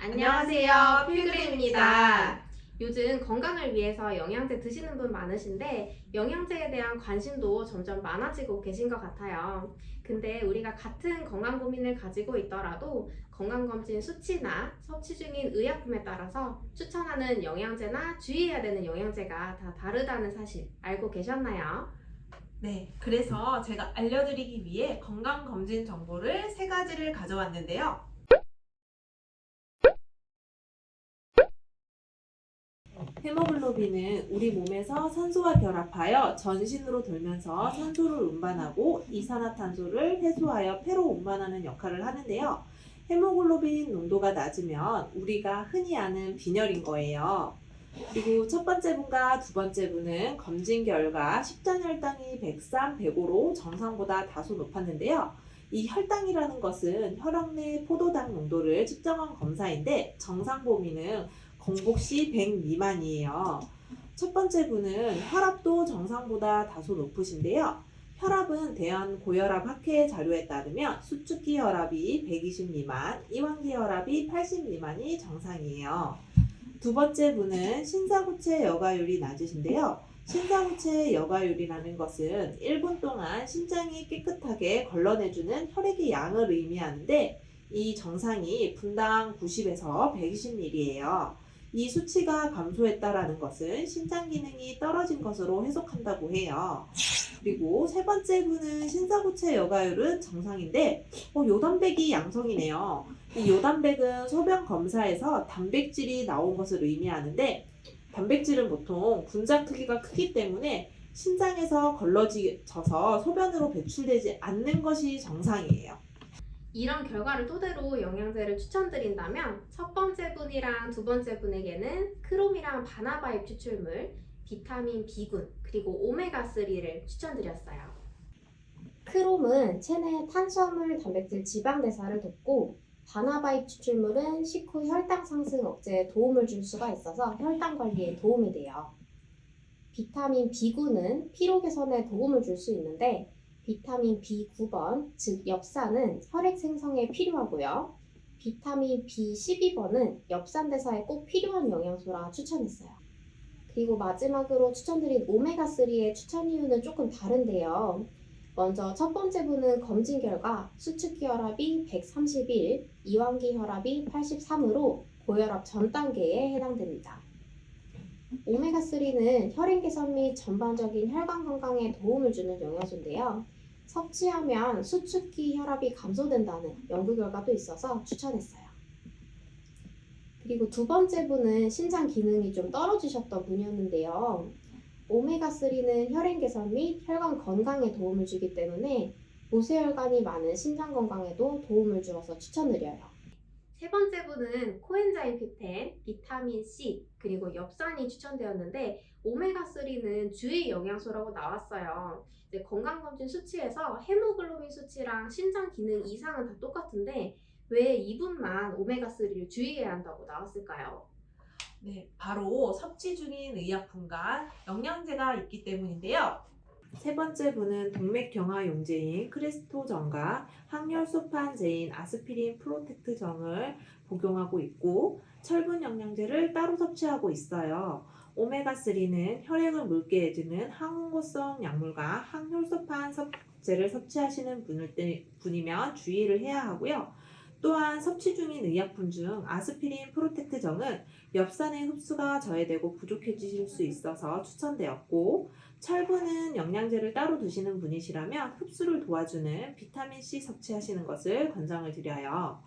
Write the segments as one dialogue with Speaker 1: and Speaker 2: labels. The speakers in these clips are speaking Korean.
Speaker 1: 안녕하세요. 필그림입니다. 요즘 건강을 위해서 영양제 드시는 분 많으신데 영양제에 대한 관심도 점점 많아지고 계신 것 같아요. 근데 우리가 같은 건강 고민을 가지고 있더라도 건강검진 수치나 섭취 중인 의약품에 따라서 추천하는 영양제나 주의해야 되는 영양제가 다 다르다는 사실 알고 계셨나요?
Speaker 2: 네, 그래서 제가 알려드리기 위해 건강검진 정보를 세 가지를 가져왔는데요. 헤모글로빈은 우리 몸에서 산소와 결합하여 전신으로 돌면서 산소를 운반하고 이산화탄소를 해소하여 폐로 운반하는 역할을 하는데요. 헤모글로빈 농도가 낮으면 우리가 흔히 아는 빈혈인 거예요. 그리고 첫 번째 분과 두 번째 분은 검진 결과 십전 혈당이 103, 105로 정상보다 다소 높았는데요. 이 혈당이라는 것은 혈액 내 포도당 농도를 측정한 검사인데 정상 범위는 공복 시 100 미만이에요. 첫 번째 분은 혈압도 정상보다 다소 높으신데요. 혈압은 대한 고혈압 학회 자료에 따르면 수축기 혈압이 120 미만, 이완기 혈압이 80 미만이 정상이에요. 두 번째 분은 신사구체 여가율이 낮으신데요. 신사구체 여가율이라는 것은 1분 동안 심장이 깨끗하게 걸러내주는 혈액의 양을 의미하는데 이 정상이 분당 90에서 120ml예요. 이 수치가 감소했다라는 것은 심장 기능이 떨어진 것으로 해석한다고 해요. 그리고 세 번째 분은 신사구체 여가율은 정상인데 어, 요단백이 양성이네요. 이 요단백은 소변 검사에서 단백질이 나온 것을 의미하는데 단백질은 보통 분자 크기가 크기 때문에 신장에서 걸러져서 소변으로 배출되지 않는 것이 정상이에요.
Speaker 1: 이런 결과를 토대로 영양제를 추천드린다면 첫 번째 분이랑 두 번째 분에게는 크롬이랑 바나바잎 추출물, 비타민 B군, 그리고 오메가3를 추천드렸어요.
Speaker 3: 크롬은 체내 탄수화물, 단백질, 지방 대사를 돕고 바나바잎 추출물은 식후 혈당 상승 억제에 도움을 줄 수가 있어서 혈당 관리에 도움이 돼요. 비타민 B군은 피로 개선에 도움을 줄 수 있는데 비타민 B9번, 즉 엽산은 혈액 생성에 필요하고요. 비타민 B12번은 엽산 대사에 꼭 필요한 영양소라 추천했어요. 그리고 마지막으로 추천드린 오메가3의 추천 이유는 조금 다른데요. 먼저 첫 번째 분은 검진 결과 수축기 혈압이 131, 이완기 혈압이 83으로 고혈압 전 단계에 해당됩니다. 오메가3는 혈행 개선 및 전반적인 혈관 건강에 도움을 주는 영양소인데요. 섭취하면 수축기 혈압이 감소된다는 연구 결과도 있어서 추천했어요. 그리고 두 번째 분은 신장 기능이 좀 떨어지셨던 분이었는데요. 오메가3는 혈행 개선 및 혈관 건강에 도움을 주기 때문에 모세혈관이 많은 신장 건강에도 도움을 주어서 추천드려요.
Speaker 1: 세 번째 분은 코엔자임 q 비타민 C, 그리고 엽산이 추천되었는데 오메가3는 주의 영양소라고 나왔어요. 이제 건강검진 수치에서 헤모글로빈 수치랑 신장 기능 이상은 다 똑같은데 왜 이분만 오메가3를 주의해야 한다고 나왔을까요?
Speaker 2: 네, 바로 섭취 중인 의약품과 영양제가 있기 때문인데요. 세 번째 분은 동맥 경화 용제인 크레스토정과 항혈소판제인 아스피린 프로텍트정을 복용하고 있고 철분 영양제를 따로 섭취하고 있어요. 오메가3는 혈액을 묽게 해주는 항응고성 약물과 항혈소판 섭제를 섭취하시는 분을 때- 분이면 주의를 해야 하고요. 또한 섭취 중인 의약품 중 아스피린 프로텍트정은 엽산의 흡수가 저해되고 부족해지실 수 있어서 추천되었고 철분은 영양제를 따로 드시는 분이시라면 흡수를 도와주는 비타민C 섭취하시는 것을 권장을 드려요.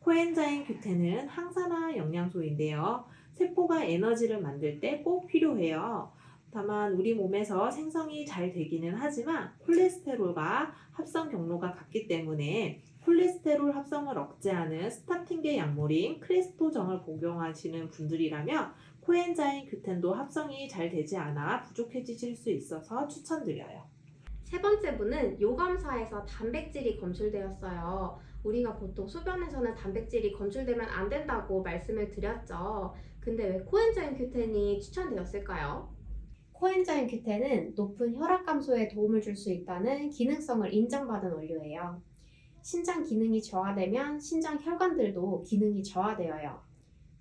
Speaker 2: 코엔자임 큐텐은 항산화 영양소인데요. 세포가 에너지를 만들 때 꼭 필요해요. 다만 우리 몸에서 생성이 잘 되기는 하지만 콜레스테롤과 합성 경로가 같기 때문에 콜레스테롤 합성을 억제하는 스타틴계 약물인 크레스토정을 복용하시는 분들이라면 코엔자임 큐텐도 합성이 잘 되지 않아 부족해지실 수 있어서 추천드려요.
Speaker 1: 세 번째 분은 요검사에서 단백질이 검출되었어요. 우리가 보통 소변에서는 단백질이 검출되면 안 된다고 말씀을 드렸죠. 근데 왜 코엔자임 q10이 추천되었을까요?
Speaker 3: 코엔자임 큐텐은 높은 혈압 감소에 도움을 줄 수 있다는 기능성을 인정받은 원료예요. 신장 기능이 저하되면 신장 혈관들도 기능이 저하되어요.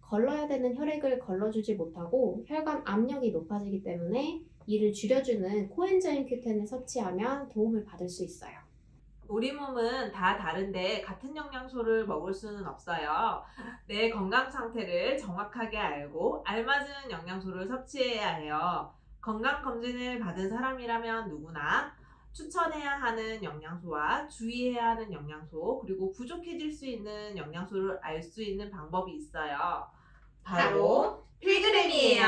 Speaker 3: 걸러야 되는 혈액을 걸러주지 못하고 혈관 압력이 높아지기 때문에 이를 줄여주는 코엔자임 Q10을 섭취하면 도움을 받을 수 있어요.
Speaker 2: 우리 몸은 다 다른데 같은 영양소를 먹을 수는 없어요. 내 건강 상태를 정확하게 알고 알맞은 영양소를 섭취해야 해요. 건강 검진을 받은 사람이라면 누구나 추천해야 하는 영양소와 주의해야 하는 영양소 그리고 부족해질 수 있는 영양소를 알 수 있는 방법이 있어요. 바로 필그램이에요.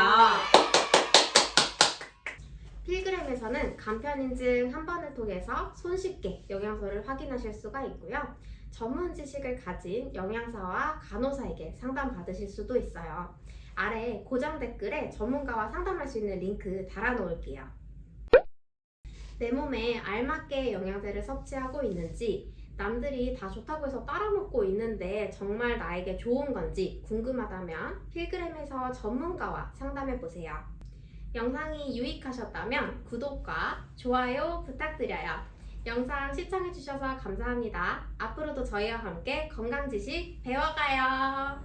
Speaker 1: 필그램에서는 간편 인증 한 번을 통해서 손쉽게 영양소를 확인하실 수가 있고요. 전문 지식을 가진 영양사와 간호사에게 상담 받으실 수도 있어요. 아래 고정 댓글에 전문가와 상담할 수 있는 링크 달아 놓을게요. 내 몸에 알맞게 영양제를 섭취하고 있는지, 남들이 다 좋다고 해서 따라 먹고 있는데 정말 나에게 좋은 건지 궁금하다면 필그램에서 전문가와 상담해 보세요. 영상이 유익하셨다면 구독과 좋아요 부탁드려요. 영상 시청해주셔서 감사합니다. 앞으로도 저희와 함께 건강 지식 배워가요.